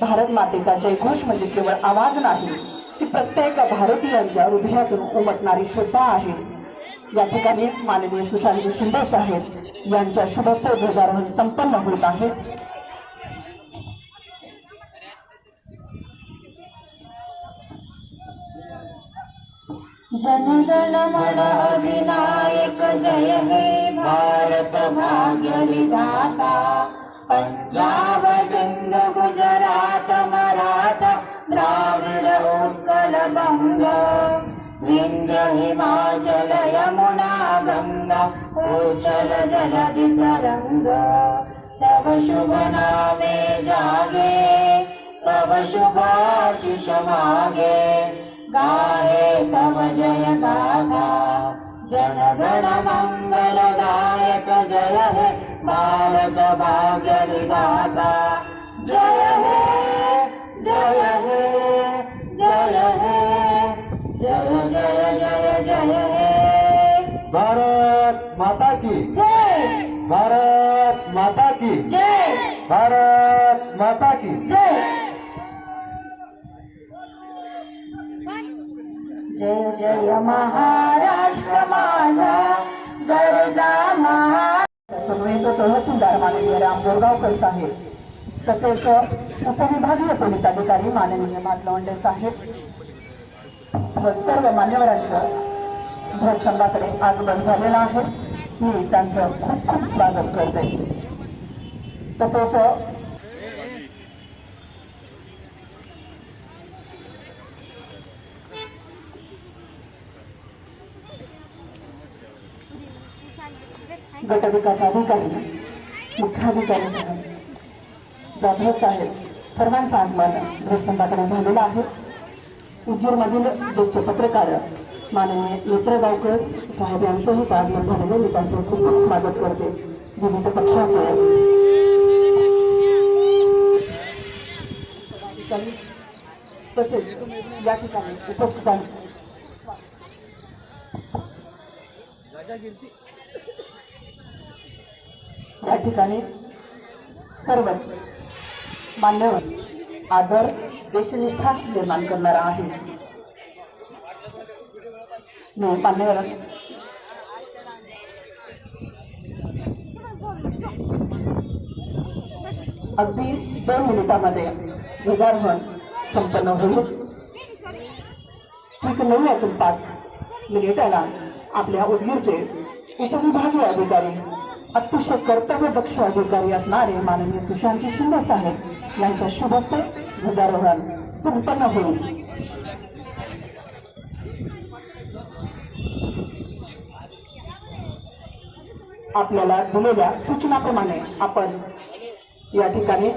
भारत मातेचा जयघोष म्हणजे केवळ आवाज नाही ती प्रत्येक भारतीयांच्या हृदयातून उमटणारी श्रद्धा आहे. या ठिकाणी माननीय सुशांत शिंदे साहेब यांच्या शुभस्थ ध्वजारोहण संपन्न होत आहे. जनगण मन अधिनायक जय हे भारत भाग्य विधाता. पञ्जाब सिन्दु गुजरात मराठ द्राविड ओङ्कर बङ्ग हिमाचल यमुना गङ्गा कोशल जलदि तरङ्ग तव शुभ नामे जागे तव शुभाशिष शुभाशिषमागे गाये विधाता जय हे जय हे जय हे। जय जय जय जय हे। भारत माता की। जय। भारत माता की। जय। भारत माता की। जय। जय जय महाराष्ट्र माझा। गरजा महा तहसीलदार माननीय राम बोरगावकर साहेब तसेच उपविभागीय पोलीस अधिकारी माननीय मातलवंडे साहेब व सर्व मान्यवरांचं ध्वजस्तंभाकडे आगमन झालेलं आहे. मी त्यांचं खूप खूप स्वागत करते. तसेच गटविकास अधिकारी मुख्याधिकारी जाधव साहेब सर्वांचा आगमन ध्वजस्तंभाकडे झालेला आहे. उज्जूरमधील ज्येष्ठ पत्रकार माननीय नेत्रगावकर साहेब यांचंही इथं आगमन झालेलं मी त्यांचं खूप खूप स्वागत करते. विविध पक्षाचे तसेच या ठिकाणी उपस्थितांचे ठिकाणी सर्वच मान्यवर आदर देशनिष्ठा निर्माण करणारा आहे. मान्यवर. अगदी दोन मिनिटामध्ये ध्वजारोहण संपन्न होईल. ठीक नऊ वाजून पाच मिनिटाला आपल्या उदगीरचे उपविभागीय अधिकारी अतिशय कर्तव्यदक्ष अधिकारी असणारे माननीय सुशांतजी शिंदे साहेब यांच्या शुभस्ते ध्वजारोहण संपन्न होईल. आपल्याला दिलेल्या सूचनाप्रमाणे आपण या ठिकाणी